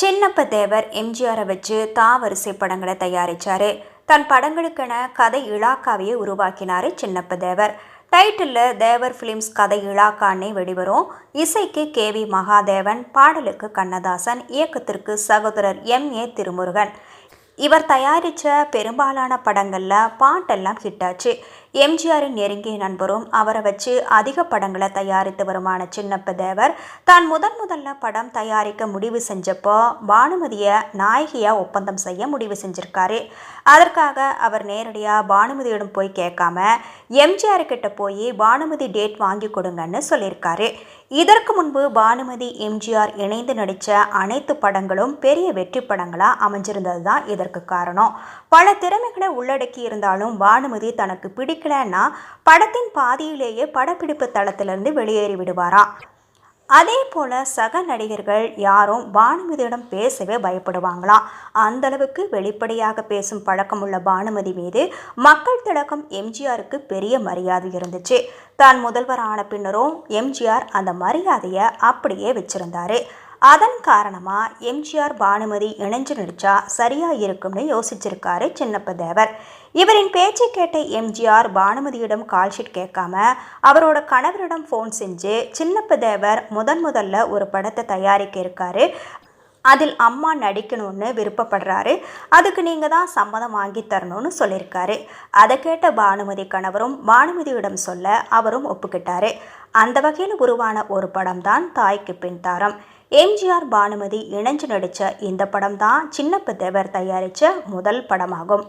சின்னப்ப தேவர் எம்ஜிஆரை வச்சு தா வரிசை படங்களை தயாரித்தார் தன் படங்களுக்கென கதை இலாக்காவையே உருவாக்கினார் சின்னப்ப தேவர் டைட்டிலில் தேவர் ஃபிலிம்ஸ் கதை இலாக்கானே வெளிவரும். இசைக்கு கே வி மகாதேவன் பாடலுக்கு கண்ணதாசன் இயக்கத்திற்கு சகோதரர் எம். ஏ. திருமுருகன். இவர் தயாரித்த பெரும்பாலான படங்களில் பாட்டெல்லாம் ஹிட்டாச்சு எம்ஜிஆரின் நெருங்கிய நண்பரும் அவரை வச்சு அதிக படங்களை தயாரித்து வருமான சின்னப்ப தேவர். தான் முதன் முதல்ல படம் தயாரிக்க முடிவு செஞ்சப்போ பானுமதியை நாயகியாக ஒப்பந்தம் செய்ய முடிவு செஞ்சிருக்காரு. அதற்காக அவர் நேரடியாக பானுமதியிடம் போய் கேட்காம எம்ஜிஆர் கிட்ட போய் பானுமதி டேட் வாங்கி கொடுங்கன்னு சொல்லியிருக்காரு இதற்கு முன்பு பானுமதி எம்ஜிஆர் இணைந்து நடித்த அனைத்து படங்களும் பெரிய வெற்றி படங்களாக அமைஞ்சிருந்தது தான் இதற்கு காரணம். பல திறமைகளை உள்ளடக்கி இருந்தாலும் பானுமதி தனக்கு பிடிக்கலன்னா படத்தின் பாதியிலேயே படப்பிடிப்பு தளத்திலிருந்து வெளியேறி விடுவாராம் அதே போல சக நடிகர்கள் யாரும் பானுமதியிடம் பேசவே பயப்படுவாங்களாம் அந்த அளவுக்கு வெளிப்படையாக பேசும் பழக்கமுள்ள பானுமதி மீது மக்கள் திலகம் எம்ஜிஆருக்கு பெரிய மரியாதை இருந்துச்சு. தான் முதல்வர் ஆன பின்னரும் எம்ஜிஆர் அந்த மரியாதையை அப்படியே வச்சிருந்தாரு. அதன் காரணமாக எம்ஜிஆர் பானுமதி இணைஞ்சு நடிச்சா சரியாக இருக்கும்னு யோசிச்சிருக்காரு சின்னப்ப தேவர் இவரின் பேச்சை கேட்ட எம்ஜிஆர் பானுமதியிடம் கால்ஷீட் கேட்காம அவரோட கணவரிடம் ஃபோன் செஞ்சு சின்னப்ப தேவர் முதன் முதல்ல ஒரு படத்தை தயாரிக்க இருக்காரு. அதில் அம்மா நடிக்கணும்னு விருப்பப்படுறாரு. அதுக்கு நீங்கள் தான் சம்மதம் வாங்கி தரணும்னு சொல்லியிருக்காரு அதை கேட்ட பானுமதி கணவரும் பானுமதியிடம் சொல்ல அவரும் ஒப்புக்கிட்டாரு. அந்த வகையில் உருவான ஒரு படம் தான் தாய்க்கு பின் தாரம். எம்ஜிஆர் பானுமதி இணைஞ்சு நடித்த இந்த படம் தான் சின்னப்ப தேவர் தயாரித்த முதல் படமாகும்.